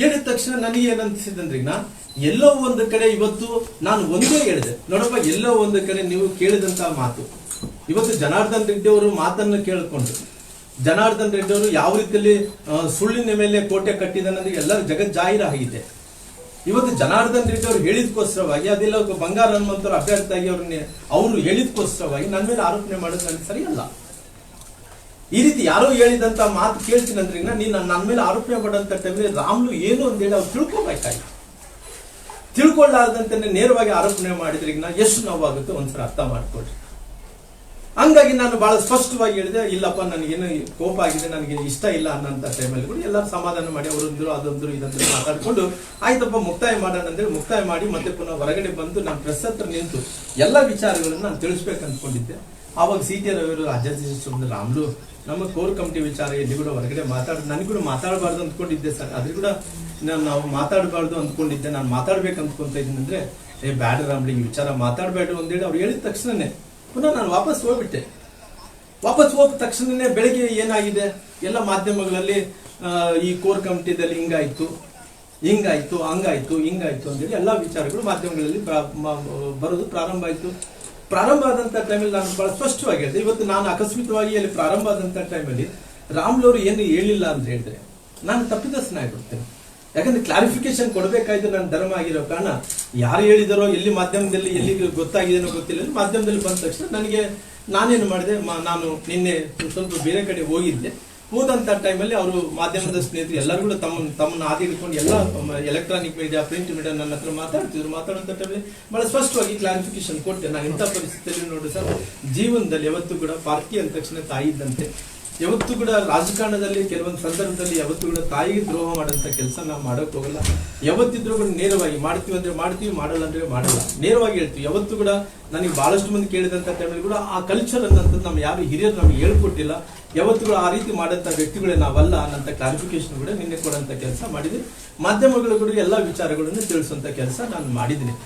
ಹೇಳಿದ ತಕ್ಷಣ ನನಗೆ ಏನನ್ಸಿದಂದ್ರೆ ನಾ ಎಲ್ಲೋ ಒಂದು ಕಡೆ ಇವತ್ತು ನಾನು ಒಂದೇ ಹೇಳಿದೆ. ನೋಡಪ್ಪ, ಎಲ್ಲೋ ಒಂದು ಕಡೆ ನೀವು ಕೇಳಿದಂತ ಮಾತು. ಇವತ್ತು ಜನಾರ್ದನ್ ರೆಡ್ಡಿ ಅವರು ಮಾತನ್ನು ಕೇಳಿಕೊಂಡು, ಜನಾರ್ದನ್ ರೆಡ್ಡಿ ಅವರು ಯಾವ ರೀತಿಯಲ್ಲಿ ಸುಳ್ಳಿನ ಮೇಲೆ ಕೋಟೆ ಕಟ್ಟಿದನ್ನೋದು ಎಲ್ಲರ ಜಗತ್ ಜಾಹೀರಾಗಿದೆ. ಇವತ್ತು ಜನಾರ್ದನ್ ರೆಡ್ಡಿ ಅವರು ಹೇಳಿದ್ಕೋಸ್ಕರವಾಗಿ, ಅದೆಲ್ಲ, ಬಂಗಾರ ಹನುಮಂತರು ಅಭ್ಯರ್ಥಿಯಾಗಿ ಅವ್ರನ್ನ, ಅವರು ಹೇಳಿದ್ಕೋಸ್ಕರವಾಗಿ ನನ್ನ ಮೇಲೆ ಆರೋಪಣೆ ಮಾಡೋದು ನನಗೆ ಸರಿಯಲ್ಲ. ಈ ರೀತಿ ಯಾರೋ ಹೇಳಿದಂತ ಮಾತು ಕೇಳ್ತೀನಿ ಅಂದ್ರೆ ನೀನು ನನ್ನ ಮೇಲೆ ಆರೋಪ ಮಾಡಂತ ಟೈಮಲ್ಲಿ ರಾಮ್ಲು ಏನು ಅಂತೇಳಿ ಅವ್ರು ತಿಳ್ಕೊಬೇಕಾಯ್ತು. ತಿಳ್ಕೊಳ್ಳಾರ್ದಂತೆ ನೇರವಾಗಿ ಆರೋಪಣೆ ಮಾಡಿದ್ರೆ ಈಗ ನಾ ಎಷ್ಟು ನೋವಾಗುತ್ತೆ, ಒಂದ್ಸಲ ಅರ್ಥ ಮಾಡ್ಕೊಳ್ರಿ. ಹಂಗಾಗಿ ನಾನು ಬಹಳ ಸ್ಪಷ್ಟವಾಗಿ ಹೇಳಿದೆ, ಇಲ್ಲಪ್ಪ, ನನಗೇನು ಕೋಪ ಆಗಿದೆ, ನನಗೆ ಇಷ್ಟ ಇಲ್ಲ ಅನ್ನೋಂಥ ಟೈಮಲ್ಲಿ ಕೂಡ ಎಲ್ಲರೂ ಸಮಾಧಾನ ಮಾಡಿ, ಅವರೊಂದ್ರು ಅದೊಂದ್ರು ಇದೊಂದ್ರು ಮಾತಾಡಿಕೊಂಡು, ಆಯ್ತಪ್ಪ, ಮುಕ್ತಾಯ ಮಾಡೋಣ ಅಂತೇಳಿ ಮುಕ್ತಾಯ ಮಾಡಿ ಮತ್ತೆ ಪುನಃ ಹೊರಗಡೆ ಬಂದು ನಾನು ಪ್ರೆಸ್ ಹತ್ರ ನಿಂತು ಎಲ್ಲ ವಿಚಾರಗಳನ್ನು ನಾನು ತಿಳಿಸ್ಬೇಕು ಅನ್ಕೊಂಡಿದ್ದೆ ಆವಾಗ ಸಿ ಟಿ ರವಿಯವರು ಸುಮ್ಮನೆ ರಾಮ್ಲು, ನಮ್ಮ ಕೋರ್ ಕಮಿಟಿ ವಿಚಾರ ಎಲ್ಲಿ ಕೂಡ ಹೊರಗಡೆ ಮಾತಾಡ, ನನಗೆ ಕೂಡ ಮಾತಾಡಬಾರ್ದು ಅಂದ್ಕೊಂಡಿದ್ದೆ ಸರ್. ಅದ್ರ ಕೂಡ ನಾನು ನಾವು ಮಾತಾಡಬಾರ್ದು ಅಂದ್ಕೊಂಡಿದ್ದೆ. ನಾನು ಮಾತಾಡ್ಬೇಕು ಅಂದ್ಕೊಂತ ಇದ್ದೀನಿ ಏ, ಬ್ಯಾಡ ರಾಮ್ಲಿ, ಈ ವಿಚಾರ ಮಾತಾಡಬೇಡ ಅಂತೇಳಿ ಅವ್ರು ಹೇಳಿದ ತಕ್ಷಣನೇ ಪುನಃ ನಾನು ವಾಪಸ್ ಹೋಗ್ಬಿಟ್ಟೆ. ವಾಪಸ್ ಹೋದ ತಕ್ಷಣನೇ ಬೆಳಗ್ಗೆ ಏನಾಗಿದೆ? ಎಲ್ಲ ಮಾಧ್ಯಮಗಳಲ್ಲಿ ಈ ಕೋರ್ ಕಮಿಟಿದಲ್ಲಿ ಹಿಂಗಾಯ್ತು ಹಿಂಗಾಯ್ತು, ಹಂಗಾಯ್ತು, ಹಿಂಗಾಯ್ತು ಅಂತೇಳಿ ಎಲ್ಲ ವಿಚಾರಗಳು ಮಾಧ್ಯಮಗಳಲ್ಲಿ ಬರೋದು ಪ್ರಾರಂಭ ಆಯ್ತು. ಪ್ರಾರಂಭ ಆದಂತ ಟೈಮಲ್ಲಿ ನಾನು ಬಹಳ ಸ್ಪಷ್ಟವಾಗಿ ಹೇಳಿದೆ. ಇವತ್ತು ನಾನು ಆಕಸ್ಮಿಕವಾಗಿ ಅಲ್ಲಿ ಪ್ರಾರಂಭ ಆದಂತ ಟೈಮಲ್ಲಿ ರಾಮ್ಲವ್ರು ಏನು ಹೇಳಿಲ್ಲ ಅಂತ ಹೇಳಿದ್ರೆ ನಾನು ತಪ್ಪಿತಸ್ಥನಾಗಿರ್ತೇನೆ ಯಾಕಂದ್ರೆ ಕ್ಲಾರಿಫಿಕೇಶನ್ ಕೊಡಬೇಕಾಯ್ತು ನನ್ನ ಧರ್ಮ ಆಗಿರೋ ಕಾರಣ. ಯಾರು ಹೇಳಿದಾರೋ, ಎಲ್ಲಿ ಮಾಧ್ಯಮದಲ್ಲಿ ಎಲ್ಲಿ ಗೊತ್ತಾಗಿದೆನೋ ಗೊತ್ತಿಲ್ಲ. ಮಾಧ್ಯಮದಲ್ಲಿ ಬಂದ ತಕ್ಷಣ ನನಗೆ ನಾನೇನು ಮಾಡಿದೆ ನಾನು ನಿನ್ನೆ ಸ್ವಲ್ಪ ಬೇರೆ ಕಡೆ ಹೋಗಿದ್ದೆ. ಹೋದಂತ ಟೈಮಲ್ಲಿ ಅವರು ಮಾಧ್ಯಮದ ಸ್ನೇಹಿತರು ಎಲ್ಲರೂ ಕೂಡ ತಮ್ಮ ತಮ್ಮನ್ನ ಆದಿ ಹಿಡ್ಕೊಂಡು ಎಲ್ಲ ಎಲೆಕ್ಟ್ರಾನಿಕ್ ಮೀಡಿಯಾ ಪ್ರಿಂಟ್ ಮೀಡಿಯಾ ನನ್ನ ಹತ್ರ ಮಾತಾಡ್ತಿದ್ರು. ಮಾತಾಡುವಂತ ಟೈಮಲ್ಲಿ ಬಹಳ ಸ್ಪಷ್ಟವಾಗಿ ಕ್ಲಾರಿಫಿಕೇಶನ್ ಕೊಟ್ಟೆ. ನಾನು ಇಂಥ ಪರಿಸ್ಥಿತಿಯಲ್ಲಿ ನೋಡಿ ಸರ್, ಜೀವನದಲ್ಲಿ ಯಾವತ್ತೂ ಕೂಡ ಪಾರ್ಟಿ ಅಂದ ತಕ್ಷಣ ತಾಯಿ ಇದ್ದಂತೆ ಯಾವತ್ತೂ ಕೂಡ ರಾಜಕಾರಣದಲ್ಲಿ, ಕೆಲವೊಂದು ಸಂದರ್ಭದಲ್ಲಿ ಯಾವತ್ತೂ ಕೂಡ ತಾಯಿಗೆ ದ್ರೋಹ ಮಾಡೋಂಥ ಕೆಲಸ ನಾವು ಮಾಡೋಕೆ ಹೋಗಲ್ಲ. ಯಾವತ್ತಿದ್ರೂ ಕೂಡ ನೇರವಾಗಿ ಮಾಡ್ತೀವಿ ಅಂದರೆ ಮಾಡ್ತೀವಿ, ಮಾಡಲ್ಲ ಅಂದ್ರೆ ಮಾಡಲ್ಲ. ನೇರವಾಗಿ ಹೇಳ್ತೀವಿ. ಯಾವತ್ತೂ ಕೂಡ ನನಗೆ ಬಹಳಷ್ಟು ಮಂದಿ ಕೇಳಿದಂತ ಟೈಮಲ್ಲಿ ಕೂಡ ಆ ಕಲ್ಚರ್ ಅನ್ನೋಂಥದ್ದು ನಮ್ಮ ಯಾರು ಹಿರಿಯರು ನಮಗೆ ಹೇಳ್ಕೊಟ್ಟಿಲ್ಲ. ಯಾವತ್ತೂ ಕೂಡ ಆ ರೀತಿ ಮಾಡೋಂಥ ವ್ಯಕ್ತಿಗಳೇ ನಾವಲ್ಲ ಅನ್ನೋಂಥ ಕ್ಲಾರಿಫಿಕೇಶನ್ ಕೂಡ ನಿನ್ನೆ ಕೊಡೋಂಥ ಕೆಲಸ ಮಾಡಿದ್ವಿ. ಮಾಧ್ಯಮಗಳು ಕೂಡ ಎಲ್ಲ ವಿಚಾರಗಳನ್ನು ತಿಳಿಸುವಂತ ಕೆಲಸ ನಾನು ಮಾಡಿದ್ದೀನಿ.